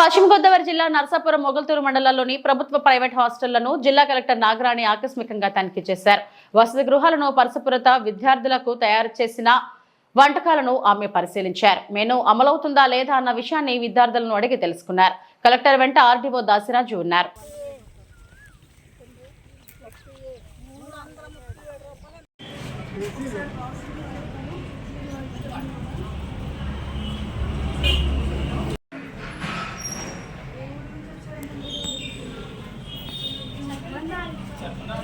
పశ్చిమ గోదావరి జిల్లా నరసాపురం మొగల్తూరు మండలంలోని ప్రభుత్వ ప్రైవేట్ హాస్టళ్ళను జిల్లా కలెక్టర్ నాగరాణి ఆకస్మికంగా తనిఖీ చేశారు. వసతి గృహాలను పరిశుభ్రత విద్యార్థులకు తయారు చేసిన వంటకాలను ఆమె పరిశీలించారు. మెను అమలవుతుందా లేదా అన్న విషయాన్ని విద్యార్థులను అడిగి తెలుసుకున్నారు. కలెక్టర్ వెంట ఆర్డీఓ దాసిరాజు ఉన్నారు.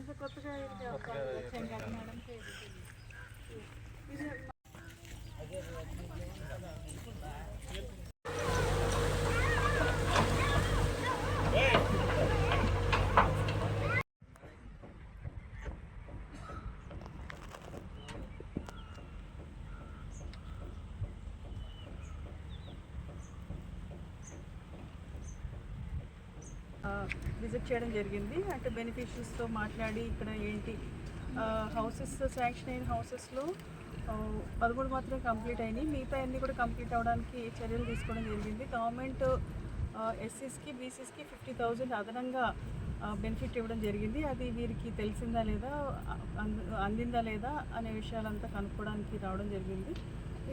ఇదంతా కొత్తగా ఇది విజిట్ చేయడం జరిగింది. అంటే బెనిఫిషరీస్తో మాట్లాడి ఇక్కడ ఏంటి హౌసెస్ శాంక్షన్ అయిన హౌసెస్లో పదమూడు మాత్రమే కంప్లీట్ అయినాయి. మిగతా అన్నీ కూడా కంప్లీట్ అవ్వడానికి చర్యలు తీసుకోవడం జరిగింది. గవర్నమెంట్ ఎస్సీస్కి బీసీస్కి ఫిఫ్టీ థౌజండ్ అదనంగా బెనిఫిట్ ఇవ్వడం జరిగింది. అది వీరికి తెలిసిందా లేదా అంద- అందిందా లేదా అనే విషయాలంతా కనుక్కోవడానికి రావడం జరిగింది.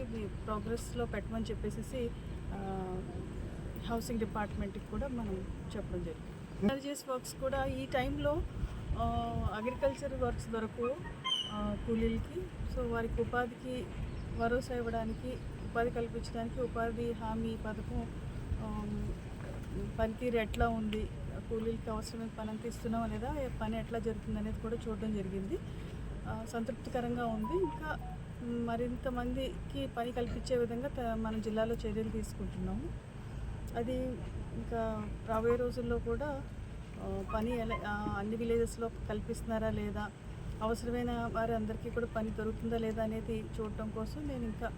ఇది ప్రోగ్రెస్లో పెట్టమని చెప్పేసి హౌసింగ్ డిపార్ట్మెంట్కి కూడా మనం చెప్పడం జరిగింది. ఎనర్జీస్ వర్క్స్ కూడా ఈ టైంలో అగ్రికల్చర్ వర్క్స్ దొరకు కూలీలకి సో వారికి ఉపాధికి భరోసా ఇవ్వడానికి ఉపాధి కల్పించడానికి ఉపాధి హామీ పథకం పనితీరు ఎట్లా ఉంది. కూలీలకి అవసరమైన పని అంత ఇస్తున్నాం లేదా పని ఎట్లా జరుగుతుంది అనేది కూడా చూడడం జరిగింది. సంతృప్తికరంగా ఉంది. ఇంకా మరింత మందికి పని కల్పించే విధంగా త- మన జిల్లాలో చర్యలు తీసుకుంటున్నాము. అది ఇంకా రాబోయే రోజుల్లో కూడా పని ఎలా అన్ని విలేజెస్లో కల్పిస్తున్నారా లేదా అవసరమైన వారి అందరికీ కూడా పని దొరుకుతుందా లేదా అనేది చూడటం కోసం నేను ఇంకా